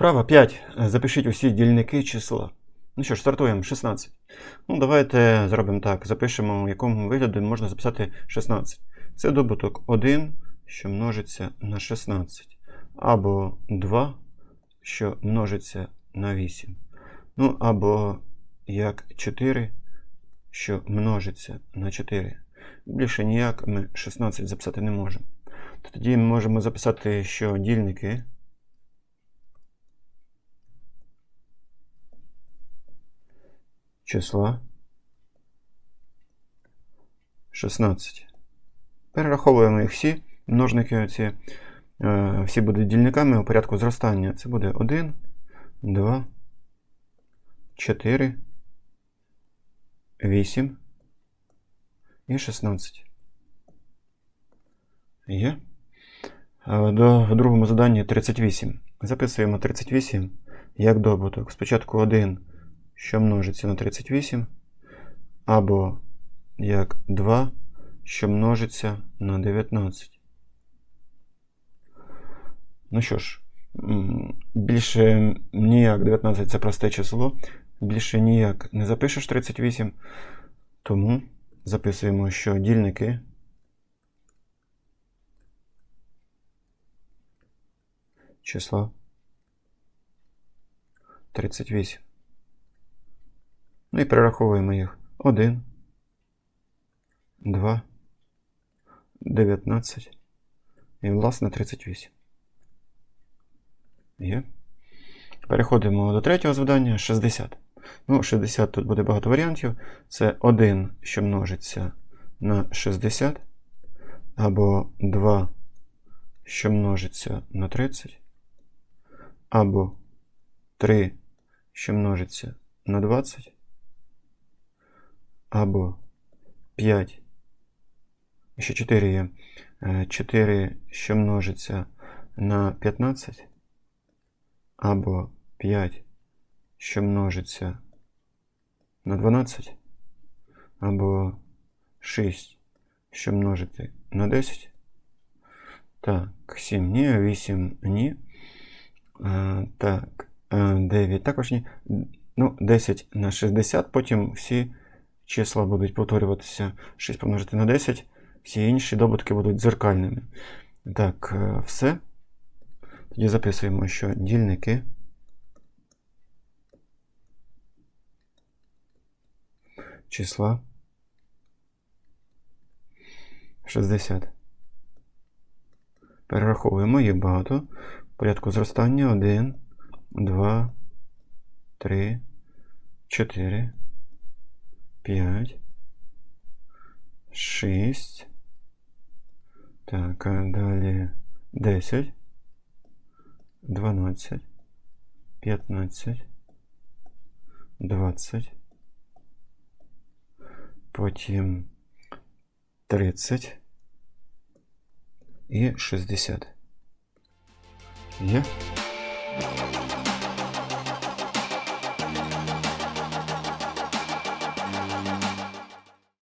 Вправа 5. Запишіть усі дільники числа. Ну що ж, стартуємо 16. Ну, давайте зробимо так. Запишемо, в якому вигляді можна записати 16. Це добуток 1, що множиться на 16. Або 2, що множиться на 8. Ну, або як 4, що множиться на 4. Більше ніяк ми 16 записати не можемо. Тоді ми можемо записати, що дільники числа 16. Перераховуємо їх всі. Множники оці, е, всі будуть дільниками у порядку зростання. Це буде 1, 2, 4, 8 і 16. Є. Е, До, другому заданні 38. Записуємо 38 як добуток. Спочатку 1, що множиться на 38, або як 2, що множиться на 19. Ну що ж, більше ніяк 19 це просте число. Більше ніяк не запишеш 38. Тому записуємо, що дільники числа 38. Ну і перераховуємо їх. 1, 2, 19 і, власне, 38. Є. Переходимо до третього завдання 60. Ну, 60 тут буде багато варіантів. Це 1, що множиться на 60, або 2, що множиться на 30, або 3, що множиться на 20, або 5. Ще 4 є. 4, що множиться на 15, або 5, що множиться на 12, або 6, що множити на 10. Так, 7 ні, 8 ні. Е, Так, 9 також ні. Ну, 10 на 60, потім всі числа будуть повторюватися 6 помножити на 10, всі інші добутки будуть дзеркальними. Так, е, все. Тоді записуємо, що дільники числа 60. Перераховуємо їх багато. В порядку зростання 1, 2, 3, 4, 5, 6. Так, а далі 10, 12, 15, 20, потім 30 і 60. Є?